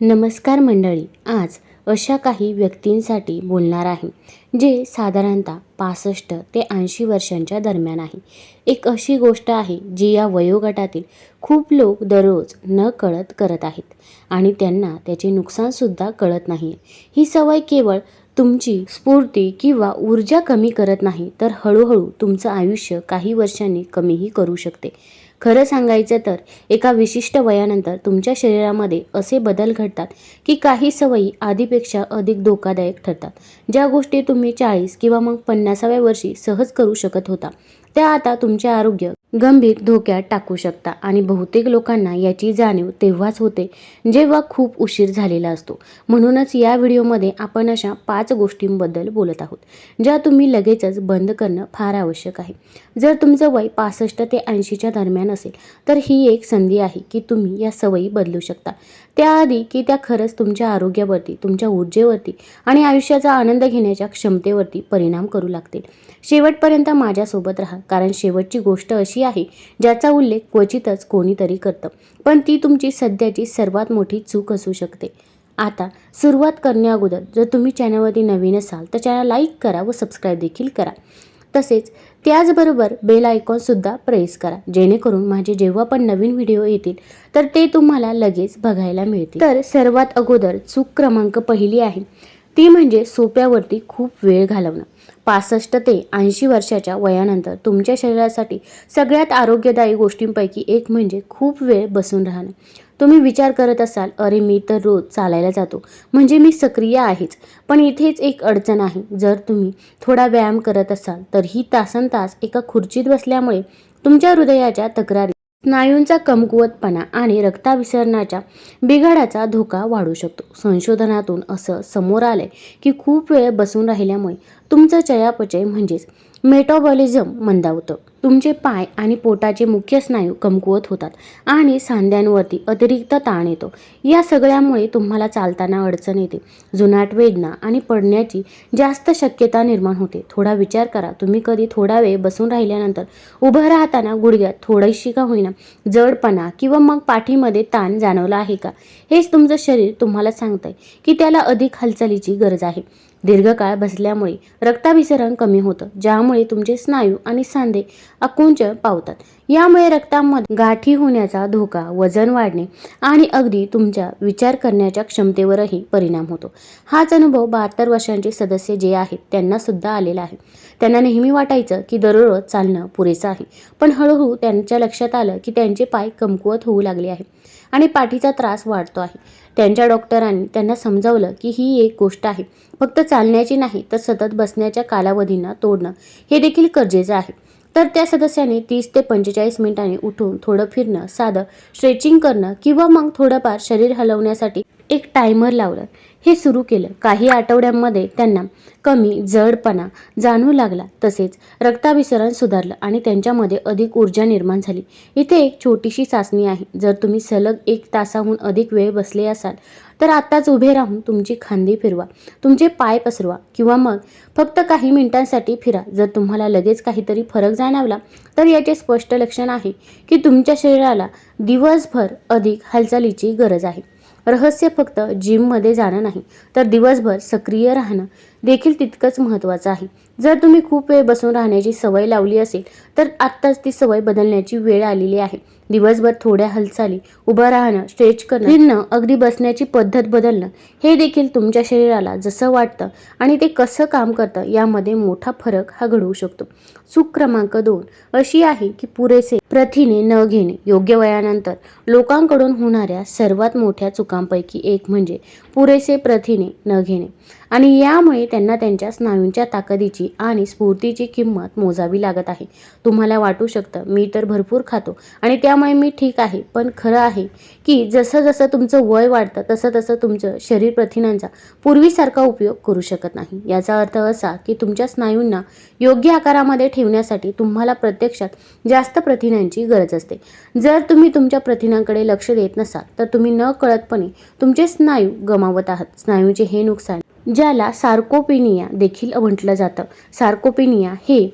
नमस्कार मंडळी आज अशा काही व्यक्तींसाठी बोलणार आहे जे साधारणतः पासष्ट ते ऐंशी वर्षांच्या दरम्यान आहे. एक अशी गोष्ट आहे जी या वयोगटातील खूप लोक दररोज न कळत करत आहेत आणि त्यांना त्याचे नुकसानसुद्धा कळत नाही. ही सवय केवळ तुमची स्फूर्ती किंवा ऊर्जा कमी करत नाही तर हळूहळू तुमचं आयुष्य काही वर्षांनी कमीही करू शकते. खरं सांगायचं तर एका विशिष्ट वयानंतर तुमच्या शरीरामध्ये असे बदल घडतात की काही सवयी आधीपेक्षा अधिक धोकादायक ठरतात. ज्या गोष्टी तुम्ही चाळीस किंवा मग पन्नासाव्या वर्षी सहज करू शकत होता त्या आता तुमचे आरोग्य गंभीर धोक्यात टाकू शकता. आणि बहुतेक लोकांना याची जाणीव तेव्हाच होते जेव्हा खूप उशीर झालेला असतो. म्हणूनच या व्हिडिओमध्ये आपण अशा पाच गोष्टींबद्दल बोलत आहोत ज्या तुम्ही लगेचच बंद करणं फार आवश्यक आहे. जर तुमचं वय पासष्ट ते ऐंशीच्या दरम्यान असेल तर ही एक संधी आहे की तुम्ही या सवयी बदलू शकता. त्याआधी की त्या खरंच तुमच्या आरोग्यावरती तुमच्या ऊर्जेवरती आणि आयुष्याचा आनंद घेण्याच्या क्षमतेवरती परिणाम करू लागतील. शेवटपर्यंत माझ्यासोबत राहा कारण शेवटची गोष्ट अशी आहे ज्याचा उल्लेख क्वचितच कोणीतरी करतं. पण ती तुमची सध्याची सर्वात मोठी चूक असू शकते. आता सुरुवात करण्याअगोदर जर तुम्ही चॅनलवरती नवीन असाल तर चॅनल लाईक करा व सबस्क्राईब देखील करा. तसेच त्याचबरोबर बेल आयकॉनसुद्धा प्रेस करा जेणेकरून माझे जेव्हा पण नवीन व्हिडिओ येतील तर ते तुम्हाला लगेच बघायला मिळतील. तर सर्वात अगोदर चूक क्रमांक पहिली आहे. ती म्हणजे सोप्यावरती खूप वेळ घालवणं. पासष्ट ते ऐंशी वर्षाच्या वयानंतर तुमच्या शरीरासाठी सगळ्यात आरोग्यदायी गोष्टींपैकी एक म्हणजे खूप वेळ बसून राहणं. तुम्ही विचार करत असाल अरे मी तर रोज चालायला जातो. म्हणजे मी सक्रिय आहेच. पण इथेच एक अडचण आहे. जर तुम्ही थोडा व्यायाम करत असाल तर ही तासन तास एका खुर्चीत बसल्यामुळे तुमच्या हृदयाच्या तक्रारी स्नायूंचा कमकुवतपणा आणि रक्ताभिसरणाच्या बिघाडाचा धोका वाढू शकतो. संशोधनातून असं समोर आलंय की खूप वेळ बसून राहिल्यामुळे तुमचं चयापचय म्हणजेच मेटाबॉलिझम मंदावतं. तुमचे पाय आणि पोटाचे मुख्य स्नायू कमकुवत होतात आणि सांध्यांवरती अतिरिक्त ताण येतो. या सगळ्यामुळे तुम्हाला चालताना अडचण येते. जुनाट वेदना आणि पडण्याची जास्त शक्यता निर्माण होते. थोडा विचार करा. तुम्ही कधी थोडा वेळ बसून राहिल्यानंतर उभं राहताना गुडघ्यात थोडीशी का होईना जडपणा किंवा मग पाठीमध्ये ताण जाणवला आहे का? हेच तुमचं शरीर तुम्हाला सांगतंय की त्याला अधिक हालचालीची गरज आहे. दीर्घकाळ बसल्यामुळे रक्ताभिसरण कमी होतं ज्यामुळे तुमचे स्नायू आणि सांधे आकुंच पावतात. यामुळे रक्तामध्ये गाठी होण्याचा धोका वजन वाढणे आणि अगदी तुमच्या विचार करण्याच्या क्षमतेवरही परिणाम होतो. हाच अनुभव बहात्तर वर्षांचे सदस्य जे आहेत त्यांना सुद्धा आलेला आहे. त्यांना नेहमी वाटायचं की दररोज चालणं पुरेसं आहे. पण हळूहळू त्यांच्या लक्षात आलं की त्यांचे पाय कमकुवत होऊ लागले आहे आणि पाठीचा त्रास वाढतो आहे. त्यांच्या डॉक्टरांनी त्यांना समजावलं की ही एक गोष्ट आहे. फक्त चालण्याची नाही तर सतत बसण्याच्या कालावधींना तोडणं हे देखील गरजेचं आहे. तर त्या सदस्याने तीस ते पंचेचाळीस मिनिटांनी उठून थोडं फिरणं साधं स्ट्रेचिंग करणं किंवा मग थोडंफार शरीर हलवण्यासाठी एक टायमर लावलं. हे सुरू केलं. काही आठवड्यांमध्ये त्यांना कमी जडपणा जाणवू लागला. तसेच रक्ताभिसरण सुधारलं आणि त्यांच्यामध्ये अधिक ऊर्जा निर्माण झाली. इथे एक छोटीशी चाचणी आहे. जर तुम्ही सलग एक तासाहून अधिक वेळ बसले असाल तर आत्ताच उभे राहून तुमची खांदी फिरवा. तुमचे पाय पसरवा किंवा मग फक्त काही मिनिटांसाठी फिरा. जर तुम्हाला लगेच काहीतरी फरक जाणवला तर याचे स्पष्ट लक्षण आहे की तुमच्या शरीराला दिवसभर अधिक हालचालीची गरज आहे. रहस्य फक्त जिममध्ये जाणं नाही. तर दिवसभर सक्रिय राहणं देखील तितकंच महत्त्वाचं आहे. जर तुम्ही खूप वेळ बसून राहण्याची सवय लावली असेल तर आत्ताच ती सवय बदलण्याची वेळ आलेली आहे. दिवसभर थोड्या हालचाली उभं राहणं स्ट्रेच करणं फिरणं अगदी बसण्याची पद्धत बदलणं हे देखील तुमच्या शरीराला जसं वाटतं आणि ते कसं काम करतं यामध्ये मोठा फरक हा घडवू शकतो. चूक क्रमांक दोन. अशी आहे की पुरेसे प्रथिने न घेणे योग्य वयानंतर लोकांकडून होणाऱ्या सर्वात मोठ्या चुकांपैकी एक म्हणजे पुरेसे प्रथिने न घेणे. आणि यामुळे त्यांना त्यांच्या स्नायूंच्या ताकदीची आणि स्फूर्तीची किंमत मोजावी लागत आहे. तुम्हाला वाटू शकतं मी तर भरपूर खातो आणि त्यामुळे मी ठीक आहे. पण खरं आहे की जसं जसं तुमचं वय वाढतं तसं तसं तुमचं शरीर प्रथिनांचा पूर्वीसारखा उपयोग करू शकत नाही. याचा अर्थ असा की तुमच्या स्नायूंना योग्य आकारामध्ये ठेवण्यासाठी तुम्हाला प्रत्यक्षात जास्त प्रथिनांची गरज असते. जर तुम्ही तुमच्या प्रथिनांकडे लक्ष देत नसाल तर तुम्ही न कळतपणे तुमचे स्नायू गमावत आहात. स्नायूचे हे नुकसान ज्याला सार्कोपेनिया देखील म्हटलं जातं. सार्कोपेनिया हे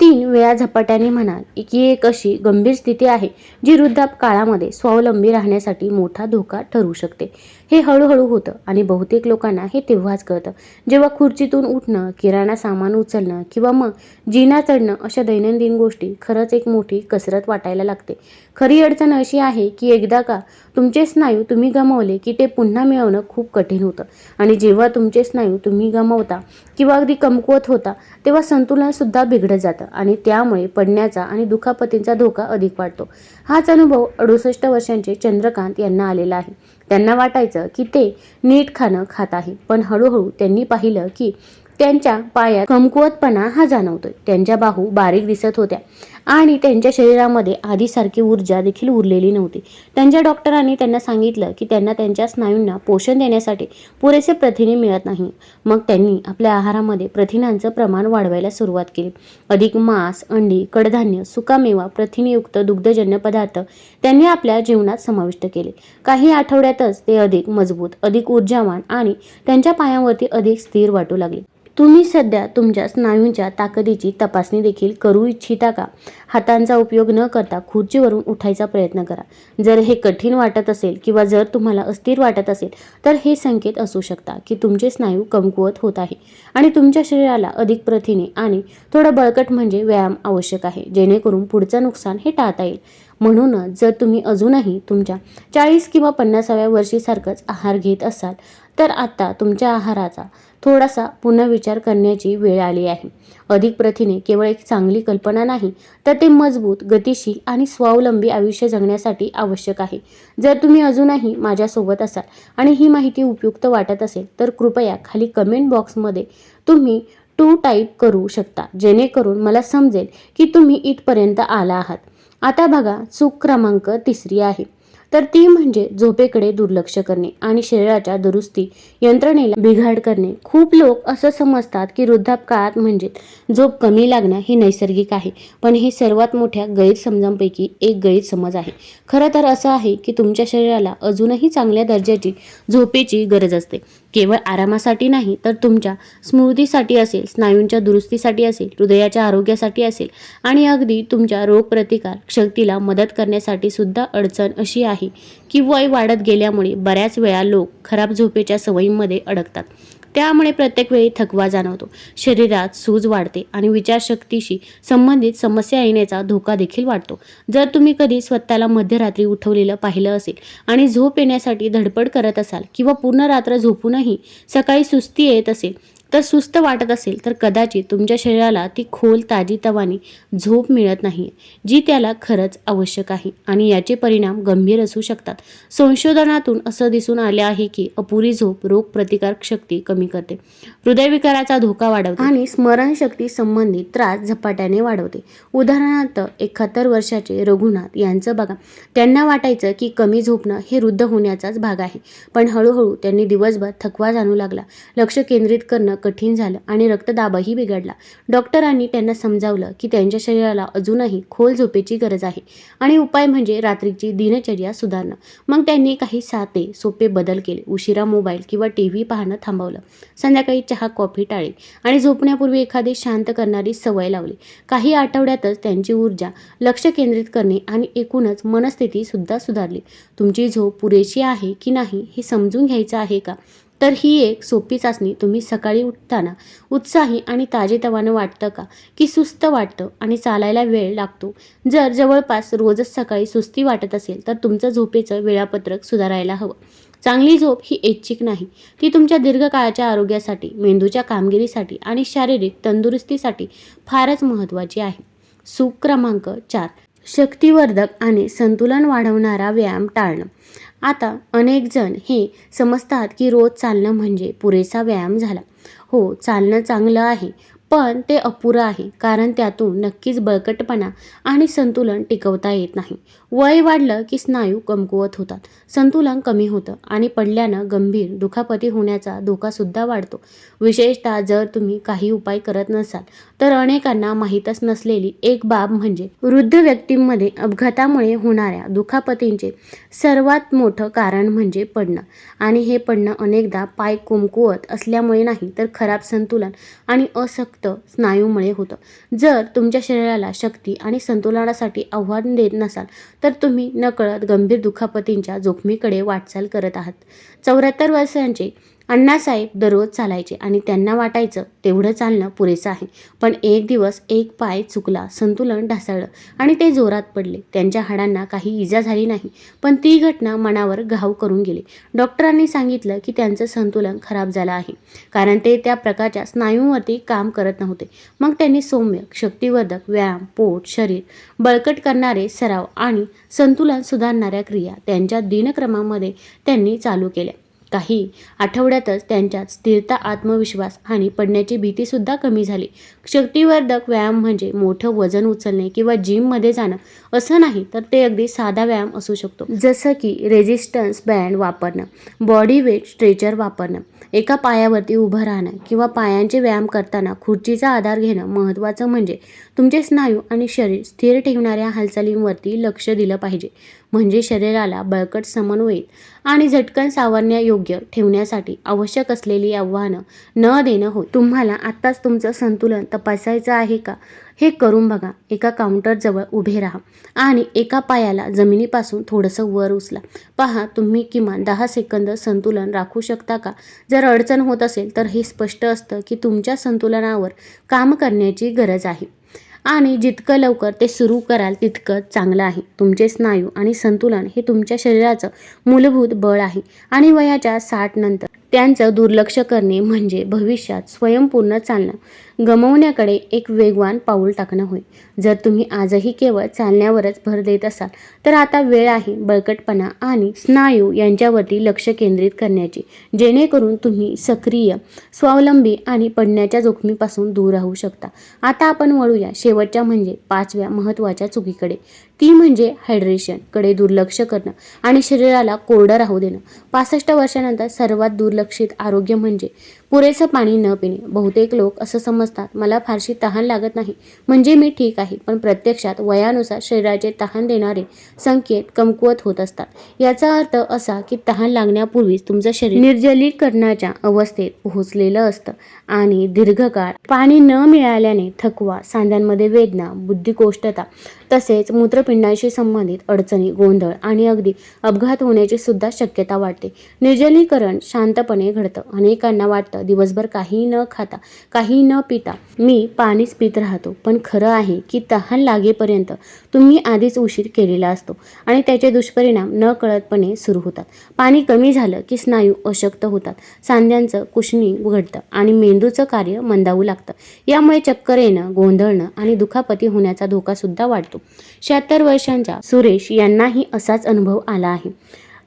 तीन वेळा झपाट्याने म्हणाल. की एक अशी गंभीर स्थिती आहे जी वृद्धाप काळामध्ये स्वावलंबी राहण्यासाठी मोठा धोका ठरू शकते. हे हळूहळू होतं आणि बहुतेक लोकांना हे तेव्हाच कळतं. जेव्हा खुर्चीतून उठणं किराणा सामान उचलणं किंवा मग जिना चढणं अशा दैनंदिन गोष्टी खरंच एक मोठी कसरत वाटायला लागते. खरी अडचण अशी आहे की एकदा का तुमचे स्नायू तुम्ही गमावले की ते पुन्हा मिळवणं खूप कठीण होतं. आणि जेव्हा तुमचे स्नायू तुम्ही गमावता किंवा अगदी कमकुवत होता तेव्हा संतुलनसुद्धा बिघडत जातं आणि त्यामुळे पडण्याचा आणि दुखापतींचा धोका अधिक वाढतो. हाच अनुभव अडुसष्ट वर्षांचे चंद्रकांत यांना आलेला आहे. त्यांना वाटायचं की ते नीट खाणं खात आहे. पण हळूहळू त्यांनी पाहिलं की त्यांच्या पायात कमकुवतपणा हा जाणवतोय. त्यांच्या बाहू बारीक दिसत होत्या. आणि त्यांच्या शरीरामध्ये आधीसारखी ऊर्जा देखील उरलेली नव्हती. त्यांच्या डॉक्टरांनी त्यांना सांगितलं की त्यांना त्यांच्या स्नायूंना पोषण देण्यासाठी पुरेसे प्रथिने मिळत नाही. मग त्यांनी आपल्या आहारामध्ये प्रथिनांचं प्रमाण वाढवायला सुरुवात केली. अधिक मांस अंडी कडधान्य सुकामेवा प्रथिनयुक्त दुग्धजन्य पदार्थ त्यांनी आपल्या जीवनात समाविष्ट केले. काही आठवड्यातच ते अधिक मजबूत अधिक ऊर्जावान आणि त्यांच्या पायावरती अधिक स्थिर वाटू लागले. तुम्ही सध्या तुमच्या स्नायूंच्या ताकदीची तपासणी देखील करू इच्छिता का? हातांचा उपयोग न करता खुर्चीवरून उठायचा प्रयत्न करा. जर हे कठीण वाटत असेल किंवा जर तुम्हाला अस्थिर वाटत असेल तर हे संकेत असू शकता की तुमचे स्नायू कमकुवत होत आहे आणि तुमच्या शरीराला अधिक प्रथिने आणि थोडं बळकट म्हणजे व्यायाम आवश्यक आहे जेणेकरून पुढचं नुकसान हे टाळता येईल. म्हणूनच जर तुम्ही अजूनही तुमच्या चाळीस किंवा पन्नासाव्या वर्षीसारखंच आहार घेत असाल तर आता तुमच्या आहाराचा थोडासा पुनर्विचार करण्याची वेळ आली आहे. अधिक प्रथिने केवळ एक चांगली कल्पना नाही तर ते मजबूत गतिशील आणि स्वावलंबी आयुष्य जगण्यासाठी आवश्यक आहे. जर तुम्ही अजूनही माझ्यासोबत असाल आणि ही माहिती उपयुक्त वाटत असेल तर कृपया खाली कमेंट बॉक्समध्ये तुम्ही टू टाईप करू शकता जेणेकरून मला समजेल की तुम्ही इथपर्यंत आला आहात. आता बघा चूक क्रमांक तिसरी आहे. तर ती म्हणजे झोपेकडे दुर्लक्ष करणे आणि शरीराच्या दुरुस्ती यंत्रणेला बिघाड करणे. खूप लोक असं समजतात की वृद्धापकाळात म्हणजे झोप कमी लागणं हे नैसर्गिक आहे पण हे सर्वात मोठ्या गैरसमजांपैकी एक गैरसमज आहे. खरं तर असं आहे की तुमच्या शरीराला अजूनही चांगल्या दर्जाची झोपेची गरज असते. केवळ आरामासाठी नाही तर तुमच्या स्मृतीसाठी असेल स्नायूंच्या दुरुस्तीसाठी असेल हृदयाच्या आरोग्यासाठी असेल आणि अगदी तुमच्या रोगप्रतिकार शक्तीला मदत करण्यासाठी सुद्धा अडचण अशी आहे की वय वाढत गेल्यामुळे बऱ्याच वेळा लोक खराब झोपेच्या सवयींमध्ये अडकतात. त्यामुळे प्रत्येक वेळी थकवा जाणवतो. शरीरात सूज वाढते आणि विचारशक्तीशी संबंधित समस्या येण्याचा धोका देखील वाढतो. जर तुम्ही कधी स्वतःला मध्यरात्री उठवलेलं पाहिलं असेल आणि झोप येण्यासाठी धडपड करत असाल किंवा पूर्ण रात्र झोपूनही सकाळी सुस्ती येत असेल तर सुस्त वाटत असेल तर कदाचित तुमच्या शरीराला ती खोल ताजी तवानी झोप मिळत नाही जी त्याला खरंच आवश्यक आहे आणि याचे परिणाम गंभीर असू शकतात. संशोधनातून असं दिसून आले आहे की अपुरी झोप रोग प्रतिकारक शक्ती कमी करते. हृदयविकाराचा धोका वाढवते. आणि स्मरणशक्ती संबंधित त्रास झपाट्याने वाढवते. उदाहरणार्थ एकाहत्तर वर्षाचे रघुनाथ यांचं बघा. त्यांना वाटायचं की कमी झोपणं हे वृद्ध होण्याचाच भाग आहे. पण हळूहळू त्यांनी दिवसभर थकवा जाणू लागला. लक्ष केंद्रित करणं कठीण झालं आणि रक्तदाबही बिघडला. डॉक्टरांनी त्यांना समजावलं की त्यांच्या शरीराला अजूनही खोल झोपेची गरज आहे आणि उपाय म्हणजे रात्रीची दिनचर्या सुधारणं. मग त्यांनी काही साते सोपे बदल केले. उशिरा मोबाईल किंवा टी व्ही पाहणं थांबवलं. संध्याकाळी चहा कॉफी टाळली आणि झोपण्यापूर्वी एखादी शांत करणारी सवय लावली. काही आठवड्यातच त्यांची ऊर्जा लक्ष केंद्रित करणे आणि एकूणच मनस्थिती सुद्धा सुधारली. तुमची झोप पुरेशी आहे की नाही हे समजून घ्यायचं आहे का? तर ही एक सोपी चाचणी. तुम्ही सकाळी उठताना उत्साही आणि ताजेतवानं वाटतं का? की सुस्त वाटतं आणि चालायला वेळ लागतो? जर जवळपास रोजच सकाळी सुस्ती वाटत असेल तर तुमचं झोपेचं वेळापत्रक सुधारायला हवं. चांगली झोप ही ऐच्छिक नाही. ती तुमच्या दीर्घकाळाच्या आरोग्यासाठी मेंदूच्या कामगिरीसाठी आणि शारीरिक तंदुरुस्तीसाठी फारच महत्त्वाची आहे. सुख क्रमांक चार. शक्तिवर्धक आणि संतुलन वाढवणारा व्यायाम टाळणं. आता अनेक जण हे समजतात की रोज चालणं म्हणजे पुरेसा व्यायाम झाला. हो चालणं चांगलं आहे पण ते अपुरं आहे कारण त्यातून नक्कीच बळकटपणा आणि संतुलन टिकवता येत नाही. वय वाढलं की स्नायू कमकुवत होतात. संतुलन कमी होतं आणि पडल्यानं गंभीर दुखापती होण्याचा धोकासुद्धा वाढतो. विशेषतः जर तुम्ही काही उपाय करत नसाल तर अनेकांना माहीतच नसलेली एक बाब म्हणजे वृद्ध व्यक्तींमध्ये अपघातामुळे होणाऱ्या दुखापतींचे सर्वात मोठं कारण म्हणजे पडणं. आणि हे पडणं अनेकदा पाय कुमकुवत असल्यामुळे नाही तर खराब संतुलन आणि असक्त स्नायूमुळे होतं. जर तुमच्या शरीराला शक्ती आणि संतुलनासाठी आव्हान देत नसाल तर तुम्ही नकळत गंभीर दुखापतींच्या जोखमीकडे वाटचाल करत आहात. चौऱ्याहत्तर वर्षांचे अण्णासाहेब दररोज चालायचे आणि त्यांना वाटायचं तेवढं चालणं पुरेसं आहे. पण एक दिवस एक पाय चुकला संतुलन ढासळलं आणि ते जोरात पडले. त्यांच्या हाडांना काही इजा झाली नाही पण ती घटना मनावर घाव करून गेली. डॉक्टरांनी सांगितलं की त्यांचं संतुलन खराब झालं आहे कारण ते त्या प्रकारच्या स्नायूंवरती काम करत नव्हते. मग त्यांनी सौम्य शक्तिवर्धक व्यायाम पोट शरीर बळकट करणारे सराव आणि संतुलन सुधारणाऱ्या क्रिया त्यांच्या दिनक्रमामध्ये त्यांनी चालू केल्या. काही आठवड्यातच त्यांच्यात स्थिरता आत्मविश्वास आणि पडण्याची भीतीसुद्धा कमी झाली. शक्तिवर्धक व्यायाम म्हणजे मोठं वजन उचलणे किंवा जिममध्ये जाणं असं नाही तर ते अगदी साधा व्यायाम असू शकतो. जसं की रेजिस्टन्स बँड वापरणं बॉडी वेट स्ट्रेचर वापरणं एका पायावरती उभं राहणं किंवा पायांचे व्यायाम करताना खुर्चीचा आधार घेणं महत्त्वाचं म्हणजे तुमचे स्नायू आणि शरीर स्थिर ठेवणाऱ्या हालचालींवरती लक्ष दिलं पाहिजे. म्हणजे शरीराला बळकट समन्वयित आणि झटकन सावरण्यायोग्य ठेवण्यासाठी आवश्यक असलेली आव्हानं न देणं होय. तुम्हाला आत्ताच तुमचं संतुलन तपासायचं आहे का? हे करून बघा. एका काउंटरजवळ उभे राहा आणि एका पायाला जमिनीपासून थोडंसं वर उचला. पहा तुम्ही किमान दहा सेकंद संतुलन राखू शकता का? जर अडचण होत असेल तर हे स्पष्ट असतं की तुमच्या संतुलनावर काम करण्याची गरज आहे. आणि जितकं लवकर ते सुरू कराल तितकं चांगलं आहे. तुमचे स्नायू आणि संतुलन हे तुमच्या शरीराचं मूलभूत बळ आहे. आणि वयाच्या साठ नंतर त्यांचं दुर्लक्ष करणे म्हणजे भविष्यात स्वयंपूर्ण चालणं. गमवण्याकडे एक वेगवान पाऊल टाकणं होय. जर तुम्ही आजही केवळ चालण्यावरच भर देत असाल तर आता वेळ आहे बळकटपणा आणि स्नायू यांच्यावरती लक्ष केंद्रित करण्याची जेणेकरून तुम्ही सक्रिय स्वावलंबी आणि पडण्याच्या जोखमीपासून दूर राहू शकता. आता आपण वळूया शेवटच्या म्हणजे पाचव्या महत्त्वाच्या चुकीकडे. ती म्हणजे हायड्रेशनकडे दुर्लक्ष करणं आणि शरीराला कोरडं राहू देणं. पासष्ट वर्षानंतर सर्वात दुर्लक्षित आरोग्य म्हणजे पुरेसं पाणी न पिणे. बहुतेक लोक असं समजतात मला फारशी तहान लागत नाही. म्हणजे मी ठीक आहे पण प्रत्यक्षात वयानुसार शरीराचे तहान देणारे संकेत कमकुवत होत असतात. याचा अर्थ असा की तहान लागण्यापूर्वीच तुमचं शरीर निर्जलीकरणाच्या अवस्थेत पोहोचलेलं असतं आणि दीर्घकाळ पाणी न मिळाल्याने थकवा सांध्यांमध्ये वेदना बुद्धिकोष्ठता तसेच मूत्रपिंडांशी संबंधित अडचणी गोंधळ आणि अगदी अपघात होण्याची सुद्धा शक्यता वाटते निर्जलीकरण शांतपणे घडतं. अनेकांना वाटतं दिवसभर काही न खाता काही न पिता मी पाणीच पित राहतो. पण खरं आहे की तहान लागेपर्यंत तुम्ही आधीच उशीर केलेला असतो आणि त्याचे दुष्परिणाम न कळतपणे सुरू होतात. पाणी कमी झालं की स्नायू अशक्त होतात. सांध्यांचं कुशणी उघडतं आणि मेंदूचं कार्य मंदावू लागतं. यामुळे चक्कर येणं गोंधळणं आणि दुखापती होण्याचा धोका सुद्धा वाढतो. शहात्तर वर्षांच्या सुरेश यांनाही असाच अनुभव आला आहे.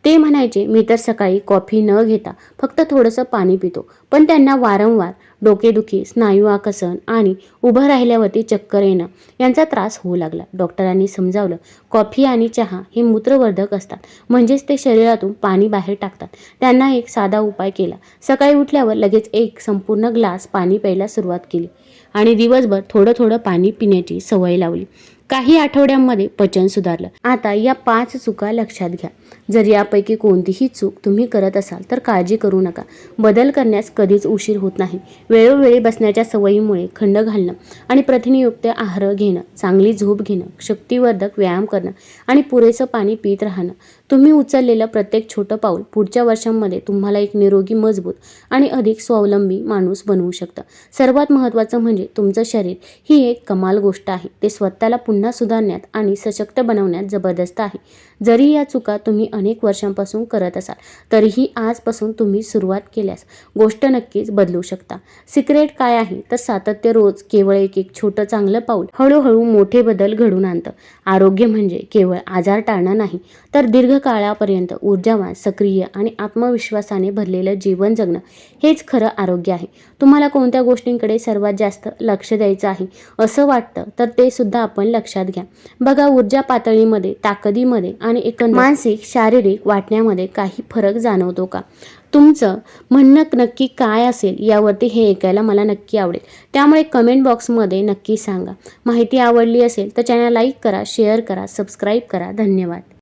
ते म्हणायचे मी तर सकाळी कॉफी न घेता फक्त थोडंसं पाणी पितो. पण त्यांना वारंवार डोकेदुखी स्नायू आकसन आणि उभं राहिल्यावरती चक्कर येणं यांचा त्रास होऊ लागला. डॉक्टरांनी समजावलं कॉफी आणि चहा हे मूत्रवर्धक असतात. म्हणजेच ते शरीरातून पाणी बाहेर टाकतात. त्यांना एक साधा उपाय केला. सकाळी उठल्यावर लगेच एक संपूर्ण ग्लास पाणी प्यायला सुरुवात केली आणि दिवसभर थोडं थोडं पाणी पिण्याची सवय लावली. काही आठवड्यांमध्ये पचन सुधारलं. आता या पाच चुका लक्षात घ्या. जर यापैकी कोणतीही चूक तुम्ही करत असाल तर काळजी करू नका. बदल करण्यास कधीच उशीर होत नाही. वेळोवेळी बसण्याच्या सवयीमुळे खंड घालणं आणि प्रथिनयुक्त आहार घेणं चांगली झोप घेणं शक्तिवर्धक व्यायाम करणं आणि पुरेसं पाणी पित राहणं तुम्ही उचललेलं प्रत्येक छोटं पाऊल पुढच्या वर्षांमध्ये तुम्हाला एक निरोगी मजबूत आणि अधिक स्वावलंबी माणूस बनवू शकतं. सर्वात महत्त्वाचं म्हणजे तुमचं शरीर ही एक कमाल गोष्ट आहे. ते स्वतःला पुन्हा सुधारण्यात आणि सशक्त बनवण्यात जबरदस्त आहे. जरी या चुका तुम्ही अनेक वर्षांपासून करत असाल तरीही आजपासून तुम्ही सुरुवात केल्यास गोष्ट नक्कीच बदलू शकता. सिक्रेट काय आहे? तर सातत्य रोज केवळ एक एक छोटं चांगलं पाऊल हळूहळू मोठे बदल घडून आणतं. आरोग्य म्हणजे केवळ आजार टाळणं नाही तर दीर्घकाळापर्यंत ऊर्जावान सक्रिय आणि आत्मविश्वासाने भरलेलं जीवन जगणं हेच खरं आरोग्य आहे. तुम्हाला कोणत्या गोष्टींकडे सर्वात जास्त लक्ष द्यायचं आहे असं वाटतं तर ते सुद्धा आपण लक्षात घ्या. बघा ऊर्जा पातळीमध्ये ताकदीमध्ये आणि एकंदर मानसिक शारीरिक वाटण्यामध्ये काही फरक जाणवतो का? तुमचं म्हणणं नक्की काय असेल यावरती हे ऐकायला मला नक्की आवडेल. त्यामुळे कमेंट बॉक्समध्ये नक्की सांगा. माहिती आवडली असेल तर चॅनल लाईक करा शेअर करा सबस्क्राईब करा. धन्यवाद.